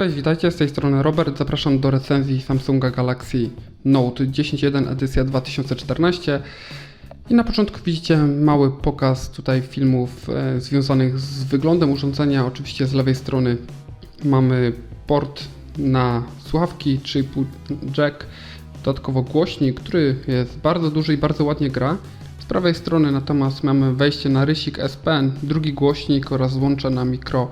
Cześć, witajcie, z tej strony Robert. Zapraszam do recenzji Samsunga Galaxy Note 10.1 edycja 2014. I na początku widzicie mały pokaz tutaj filmów e, związanych z wyglądem urządzenia. Oczywiście z lewej strony mamy port na słuchawki 3,5 jack, dodatkowo głośnik, który jest bardzo duży i bardzo ładnie gra. Z prawej strony natomiast mamy wejście na rysik S Pen, drugi głośnik oraz złącze na mikro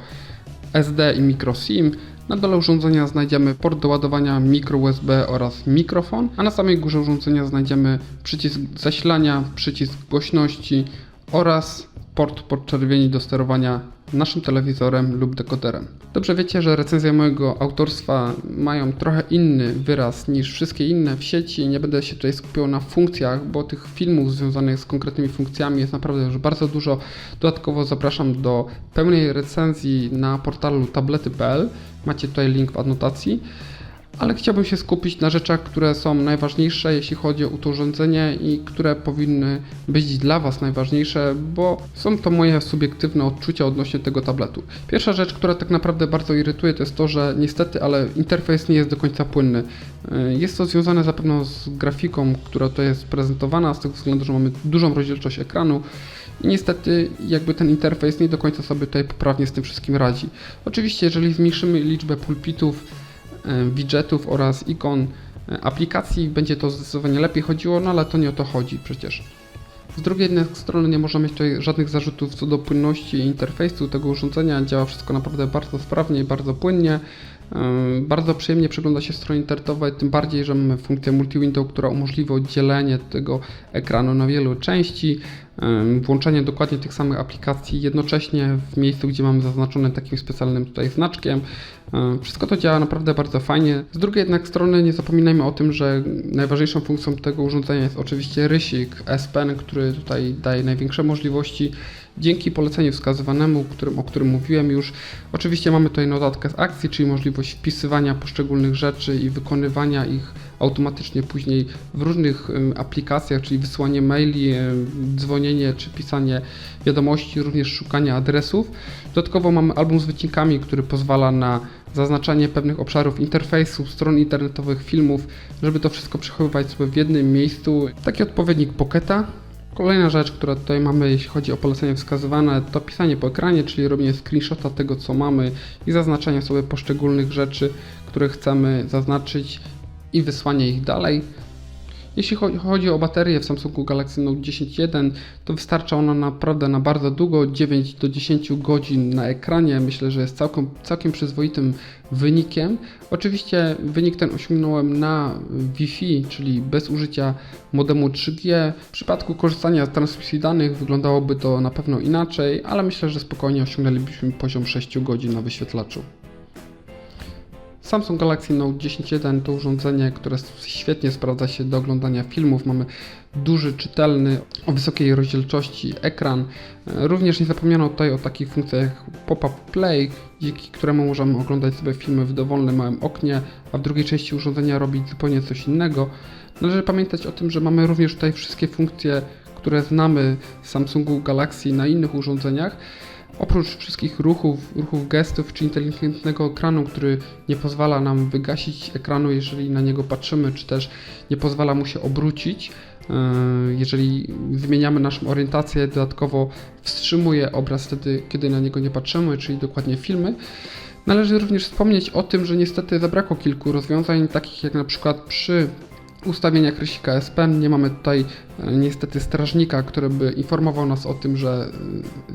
SD i micro SIM. Na dole urządzenia znajdziemy port do ładowania micro USB oraz mikrofon, a na samej górze urządzenia znajdziemy przycisk zasilania, przycisk głośności oraz port podczerwieni do sterowania naszym telewizorem lub dekoderem. Dobrze wiecie, że recenzje mojego autorstwa mają trochę inny wyraz niż wszystkie inne w sieci. Nie będę się tutaj skupiał na funkcjach, bo tych filmów związanych z konkretnymi funkcjami jest naprawdę już bardzo dużo. Dodatkowo zapraszam do pełnej recenzji na portalu tablety.pl. Macie tutaj link w adnotacji ale chciałbym się skupić na rzeczach, które są najważniejsze, jeśli chodzi o to urządzenie i które powinny być dla Was najważniejsze, bo są to moje subiektywne odczucia odnośnie tego tabletu. Pierwsza rzecz, która tak naprawdę bardzo irytuje, to jest to, że niestety, ale interfejs nie jest do końca płynny. Jest to związane zapewne z grafiką, która to jest prezentowana, z tego względu, że mamy dużą rozdzielczość ekranu. I niestety, jakby ten interfejs nie do końca sobie tutaj poprawnie z tym wszystkim radzi. Oczywiście, jeżeli zmniejszymy liczbę pulpitów, widgetów oraz ikon e, aplikacji będzie to zdecydowanie lepiej chodziło, no ale to nie o to chodzi przecież. Z drugiej strony nie możemy mieć tutaj żadnych zarzutów co do płynności interfejsu tego urządzenia. Działa wszystko naprawdę bardzo sprawnie i bardzo płynnie. Bardzo przyjemnie przegląda się strony internetowe, tym bardziej, że mamy funkcję multi-window, która umożliwia oddzielenie tego ekranu na wielu części, włączenie dokładnie tych samych aplikacji jednocześnie w miejscu, gdzie mamy zaznaczone takim specjalnym tutaj znaczkiem. Wszystko to działa naprawdę bardzo fajnie. Z drugiej jednak strony nie zapominajmy o tym, że najważniejszą funkcją tego urządzenia jest oczywiście rysik S Pen, który tutaj daje największe możliwości Dzięki poleceniu wskazywanemu, którym, o którym mówiłem już, oczywiście mamy tutaj notatkę z akcji, czyli możliwość wpisywania poszczególnych rzeczy i wykonywania ich automatycznie później w różnych aplikacjach, czyli wysłanie maili, dzwonienie czy pisanie wiadomości, również szukanie adresów. Dodatkowo mamy album z wycinkami, który pozwala na zaznaczanie pewnych obszarów interfejsu, stron internetowych, filmów, żeby to wszystko przechowywać sobie w jednym miejscu. Taki odpowiednik Pocketa, Kolejna rzecz, która tutaj mamy, jeśli chodzi o polecenie wskazywane, to pisanie po ekranie, czyli robienie screenshota tego, co mamy i zaznaczanie sobie poszczególnych rzeczy, które chcemy zaznaczyć i wysłanie ich dalej. Jeśli chodzi o baterię w Samsungu Galaxy Note 10.1, to wystarcza ona naprawdę na bardzo długo, 9 do 10 godzin na ekranie. Myślę, że jest całkiem, całkiem przyzwoitym wynikiem. Oczywiście wynik ten osiągnąłem na Wi-Fi, czyli bez użycia modemu 3G. W przypadku korzystania z transmisji danych wyglądałoby to na pewno inaczej, ale myślę, że spokojnie osiągnęlibyśmy poziom 6 godzin na wyświetlaczu. Samsung Galaxy Note 10.1 to urządzenie, które świetnie sprawdza się do oglądania filmów. Mamy duży, czytelny, o wysokiej rozdzielczości ekran. Również nie zapomniano tutaj o takich funkcjach jak pop-up play, dzięki któremu możemy oglądać sobie filmy w dowolnym małym oknie, a w drugiej części urządzenia robić zupełnie coś innego. Należy pamiętać o tym, że mamy również tutaj wszystkie funkcje, które znamy z Samsungu Galaxy na innych urządzeniach. Oprócz wszystkich ruchów, ruchów gestów czy inteligentnego ekranu, który nie pozwala nam wygasić ekranu, jeżeli na niego patrzymy, czy też nie pozwala mu się obrócić, e, jeżeli zmieniamy naszą orientację, dodatkowo wstrzymuje obraz wtedy, kiedy na niego nie patrzymy, czyli dokładnie filmy. Należy również wspomnieć o tym, że niestety zabrakło kilku rozwiązań, takich jak na przykład przy ustawieniach rysika SPM nie mamy tutaj e, niestety strażnika, który by informował nas o tym, że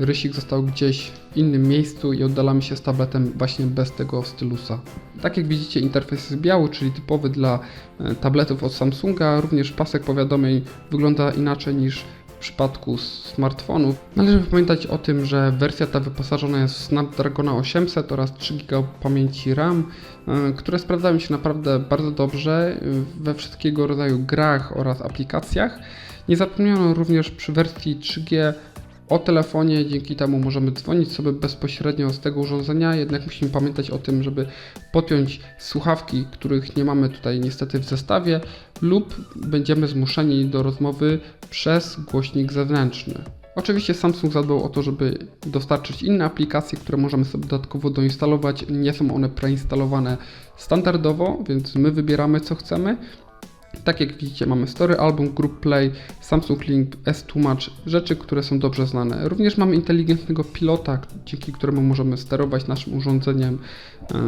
e, rysik został gdzieś w innym miejscu i oddalamy się z tabletem właśnie bez tego stylusa. Tak jak widzicie interfejs jest biały, czyli typowy dla e, tabletów od Samsunga, również pasek powiadomień wygląda inaczej niż przypadku smartfonów. Należy pamiętać o tym, że wersja ta wyposażona jest w Snapdragona 800 oraz 3 GB pamięci RAM, e, które sprawdzają się naprawdę bardzo dobrze we wszystkiego rodzaju grach oraz aplikacjach. Nie zapomniano również przy wersji 3G o telefonie, dzięki temu możemy dzwonić sobie bezpośrednio z tego urządzenia, jednak musimy pamiętać o tym, żeby podpiąć słuchawki, których nie mamy tutaj niestety w zestawie, lub będziemy zmuszeni do rozmowy przez głośnik zewnętrzny. Oczywiście Samsung zadbał o to, żeby dostarczyć inne aplikacje, które możemy sobie dodatkowo doinstalować. Nie są one preinstalowane standardowo, więc my wybieramy co chcemy. Tak jak widzicie, mamy Story Album, Group Play, Samsung Link, S-Tłumacz, rzeczy, które są dobrze znane. Również mamy inteligentnego pilota, dzięki któremu możemy sterować naszym urządzeniem yy,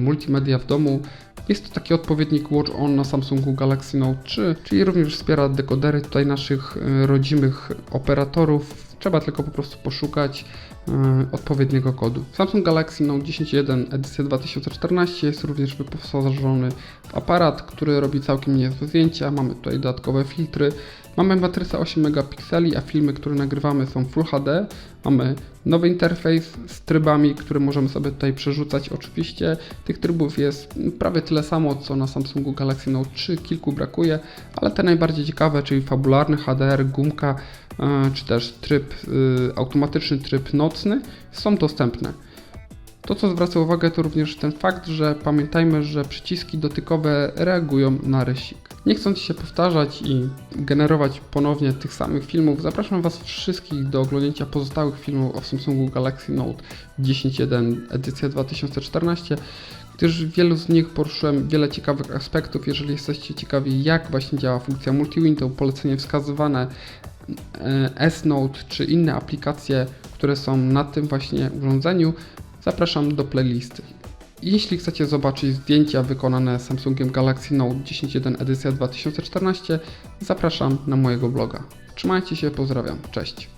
multimedia w domu. Jest to taki odpowiednik Watch On na Samsungu Galaxy Note 3, czyli również wspiera dekodery tutaj naszych yy, rodzimych operatorów. Trzeba tylko po prostu poszukać yy, odpowiedniego kodu. Samsung Galaxy Note 10.1 edycja 2014 jest również wyposażony w aparat, który robi całkiem niezłe zdjęcia. Mamy tutaj dodatkowe filtry. Mamy matrycę 8 megapikseli, a filmy, które nagrywamy są Full HD. Mamy nowy interfejs z trybami, które możemy sobie tutaj przerzucać. Oczywiście tych trybów jest prawie tyle samo, co na Samsungu Galaxy Note 3. Kilku brakuje, ale te najbardziej ciekawe, czyli fabularny HDR, gumka, e, czy też tryb, y, automatyczny tryb nocny są dostępne. To, co zwraca uwagę, to również ten fakt, że pamiętajmy, że przyciski dotykowe reagują na rysik. Nie chcąc się powtarzać i generować ponownie tych samych filmów, zapraszam Was wszystkich do oglądnięcia pozostałych filmów o Samsungu Galaxy Note 10.1 edycja 2014, gdyż w wielu z nich poruszyłem wiele ciekawych aspektów. Jeżeli jesteście ciekawi, jak właśnie działa funkcja multi-window, polecenie wskazywane, e, S-Note czy inne aplikacje, które są na tym właśnie urządzeniu, zapraszam do playlisty. Jeśli chcecie zobaczyć zdjęcia wykonane Samsungiem Galaxy Note 10.1 edycja 2014, zapraszam na mojego bloga. Trzymajcie się, pozdrawiam, cześć.